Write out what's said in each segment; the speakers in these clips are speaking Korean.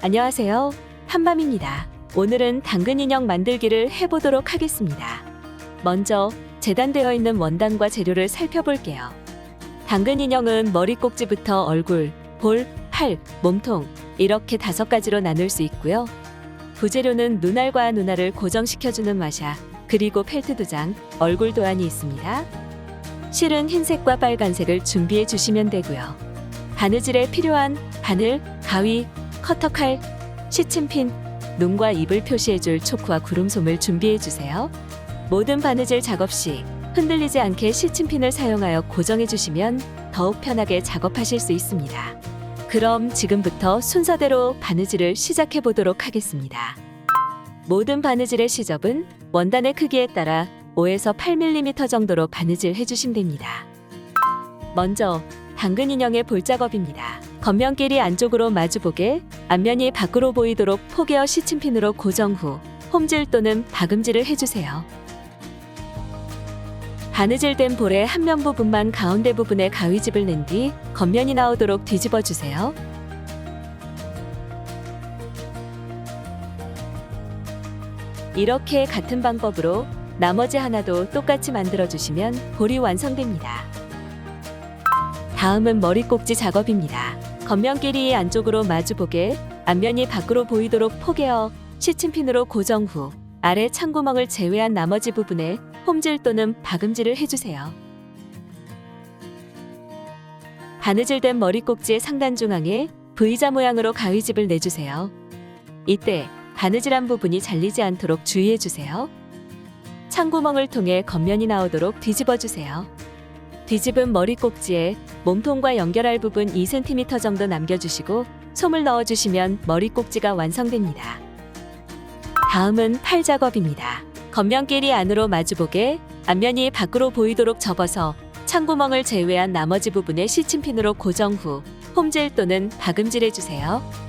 안녕하세요. 한밤입니다. 오늘은 당근 인형 만들기를 해보도록 하겠습니다. 먼저 재단되어 있는 원단과 재료를 살펴볼게요. 당근 인형은 머리 꼭지부터 얼굴, 볼, 팔, 몸통 이렇게 다섯 가지로 나눌 수 있고요. 부재료는 눈알과 눈알을 고정시켜주는 마샤, 그리고 펠트 두 장, 얼굴 도안이 있습니다. 실은 흰색과 빨간색을 준비해 주시면 되고요. 바느질에 필요한 바늘, 가위, 커터칼, 시침핀, 눈과 입을 표시해 줄 초크와 구름솜을 준비해 주세요. 모든 바느질 작업 시 흔들리지 않게 시침핀을 사용하여 고정해 주시면 더욱 편하게 작업하실 수 있습니다. 그럼 지금부터 순서대로 바느질을 시작해 보도록 하겠습니다. 모든 바느질의 시접은 원단의 크기에 따라 5에서 8mm 정도로 바느질 해주시면 됩니다. 먼저 당근 인형의 볼 작업입니다. 겉면끼리 안쪽으로 마주보게 앞면이 밖으로 보이도록 포개어 시침핀으로 고정 후 홈질 또는 박음질을 해주세요. 바느질된 볼의 한면 부분만 가운데 부분에 가위집을 낸 뒤 겉면이 나오도록 뒤집어 주세요. 이렇게 같은 방법으로 나머지 하나도 똑같이 만들어 주시면 볼이 완성됩니다. 다음은 머리 꼭지 작업입니다. 겉면끼리 안쪽으로 마주보게 앞면이 밖으로 보이도록 포개어 시침핀으로 고정 후 아래 창구멍을 제외한 나머지 부분에 홈질 또는 박음질을 해주세요. 바느질된 머리 꼭지의 상단 중앙에 V자 모양으로 가위집을 내주세요. 이때 바느질한 부분이 잘리지 않도록 주의해 주세요. 창구멍을 통해 겉면이 나오도록 뒤집어 주세요. 뒤집은 머리 꼭지에 몸통과 연결할 부분 2cm 정도 남겨주시고 솜을 넣어주시면 머리 꼭지가 완성됩니다. 다음은 팔 작업입니다. 겉면끼리 안으로 마주보게 앞면이 밖으로 보이도록 접어서 창구멍을 제외한 나머지 부분에 시침핀으로 고정 후 홈질 또는 박음질 해주세요.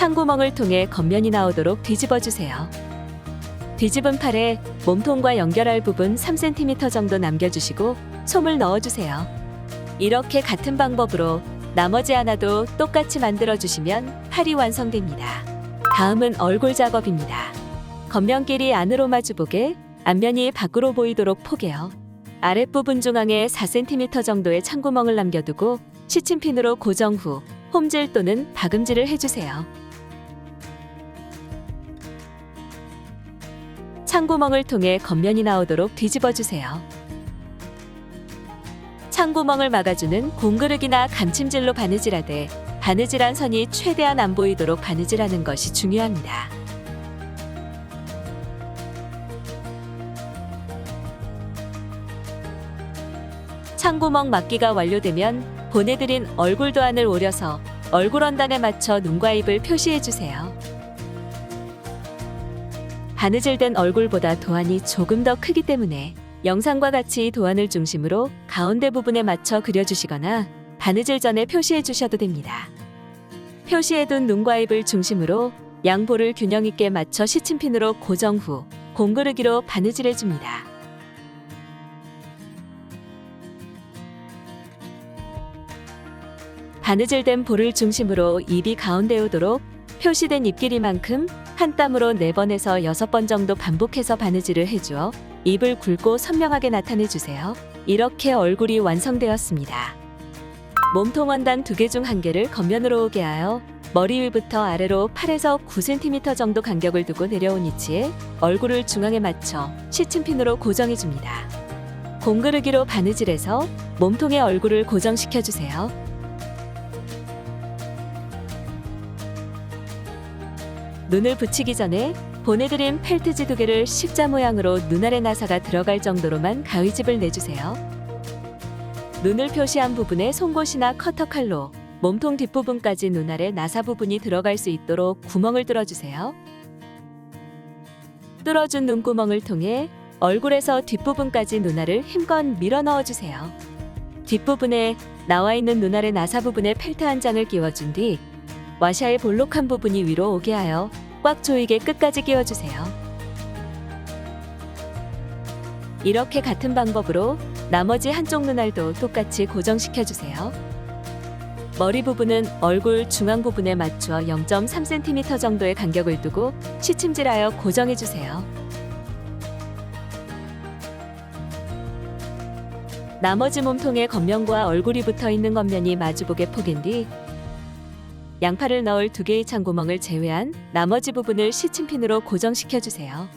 창구멍을 통해 겉면이 나오도록 뒤집어 주세요. 뒤집은 팔에 몸통과 연결할 부분 3cm 정도 남겨주시고 솜을 넣어주세요. 이렇게 같은 방법으로 나머지 하나도 똑같이 만들어주시면 팔이 완성됩니다. 다음은 얼굴 작업입니다. 겉면끼리 안으로 마주보게 앞면이 밖으로 보이도록 포개요. 아랫부분 중앙에 4cm 정도의 창구멍을 남겨두고 시침핀으로 고정 후 홈질 또는 박음질을 해주세요. 창구멍을 통해 겉면이 나오도록 뒤집어 주세요. 창구멍을 막아주는 공그르기나 감침질로 바느질하되 바느질한 선이 최대한 안 보이도록 바느질하는 것이 중요합니다. 창구멍 막기가 완료되면 보내드린 얼굴 도안을 오려서 얼굴 원단에 맞춰 눈과 입을 표시해 주세요. 바느질된 얼굴보다 도안이 조금 더 크기 때문에 영상과 같이 도안을 중심으로 가운데 부분에 맞춰 그려주시거나 바느질 전에 표시해 주셔도 됩니다. 표시해둔 눈과 입을 중심으로 양볼을 균형 있게 맞춰 시침핀으로 고정 후 공그르기로 바느질해 줍니다. 바느질된 볼을 중심으로 입이 가운데 오도록 표시된 입 길이만큼 한 땀으로 4번에서 6번 정도 반복해서 바느질을 해주어 입을 굵고 선명하게 나타내 주세요. 이렇게 얼굴이 완성되었습니다. 몸통 원단 두 개 중 한 개를 겉면으로 오게 하여 머리 위부터 아래로 8에서 9cm 정도 간격을 두고 내려온 위치에 얼굴을 중앙에 맞춰 시침핀으로 고정해 줍니다. 공그르기로 바느질해서 몸통에 얼굴을 고정시켜 주세요. 눈을 붙이기 전에 보내드린 펠트지 두 개를 십자 모양으로 눈알의 나사가 들어갈 정도로만 가위집을 내주세요. 눈을 표시한 부분에 송곳이나 커터칼로 몸통 뒷부분까지 눈알의 나사 부분이 들어갈 수 있도록 구멍을 뚫어주세요. 뚫어준 눈구멍을 통해 얼굴에서 뒷부분까지 눈알을 힘껏 밀어 넣어주세요. 뒷부분에 나와 있는 눈알의 나사 부분에 펠트 한 장을 끼워준 뒤 와샤의 볼록한 부분이 위로 오게 하여 꽉 조이게 끝까지 끼워주세요. 이렇게 같은 방법으로 나머지 한쪽 눈알도 똑같이 고정시켜 주세요. 머리 부분은 얼굴 중앙 부분에 맞춰 0.3cm 정도의 간격을 두고 시침질하여 고정해 주세요. 나머지 몸통에 겉면과 얼굴이 붙어 있는 겉면이 마주보게 포갠 뒤 양팔을 넣을 두 개의 창구멍을 제외한 나머지 부분을 시침핀으로 고정시켜 주세요.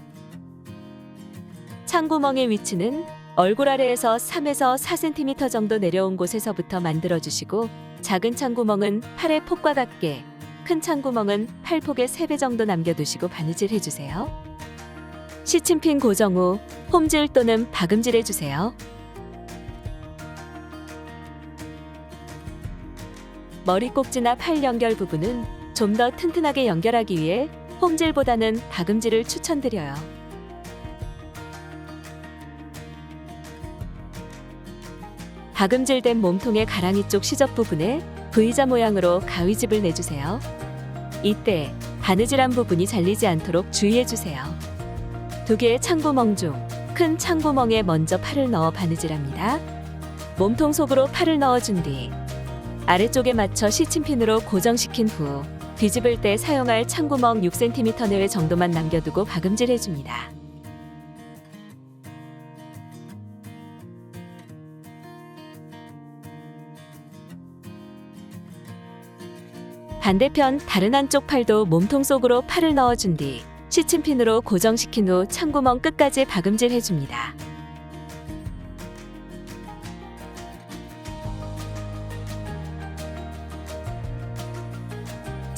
창구멍의 위치는 얼굴 아래에서 3에서 4cm 정도 내려온 곳에서부터 만들어 주시고 작은 창구멍은 팔의 폭과 같게 큰 창구멍은 팔폭의 3배 정도 남겨두시고 바느질 해주세요. 시침핀 고정 후 홈질 또는 박음질 해주세요. 머리 꼭지나 팔 연결 부분은 좀 더 튼튼하게 연결하기 위해 홈질보다는 박음질을 추천드려요. 박음질된 몸통의 가랑이 쪽 시접 부분에 V자 모양으로 가위집을 내주세요. 이때 바느질한 부분이 잘리지 않도록 주의해주세요. 두 개의 창구멍 중 큰 창구멍에 먼저 팔을 넣어 바느질합니다. 몸통 속으로 팔을 넣어준 뒤 아래쪽에 맞춰 시침핀으로 고정시킨 후 뒤집을 때 사용할 창구멍 6cm 내외 정도만 남겨두고 박음질 해줍니다. 반대편 다른 한쪽 팔도 몸통 속으로 팔을 넣어준 뒤 시침핀으로 고정시킨 후 창구멍 끝까지 박음질 해줍니다.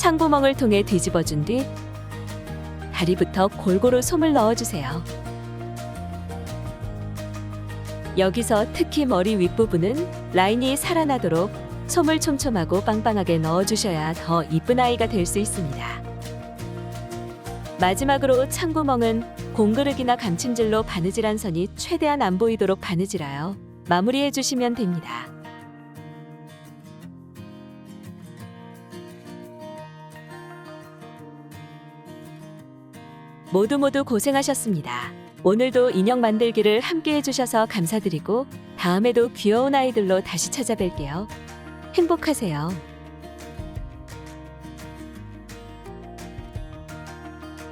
창구멍을 통해 뒤집어준 뒤 다리부터 골고루 솜을 넣어주세요. 여기서 특히 머리 윗부분은 라인이 살아나도록 솜을 촘촘하고 빵빵하게 넣어주셔야 더 이쁜 아이가 될 수 있습니다. 마지막으로 창구멍은 공그르기나 감침질로 바느질한 선이 최대한 안 보이도록 바느질하여 마무리해 주시면 됩니다. 모두 모두 고생하셨습니다. 오늘도 인형 만들기를 함께 해주셔서 감사드리고 다음에도 귀여운 아이들로 다시 찾아뵐게요. 행복하세요.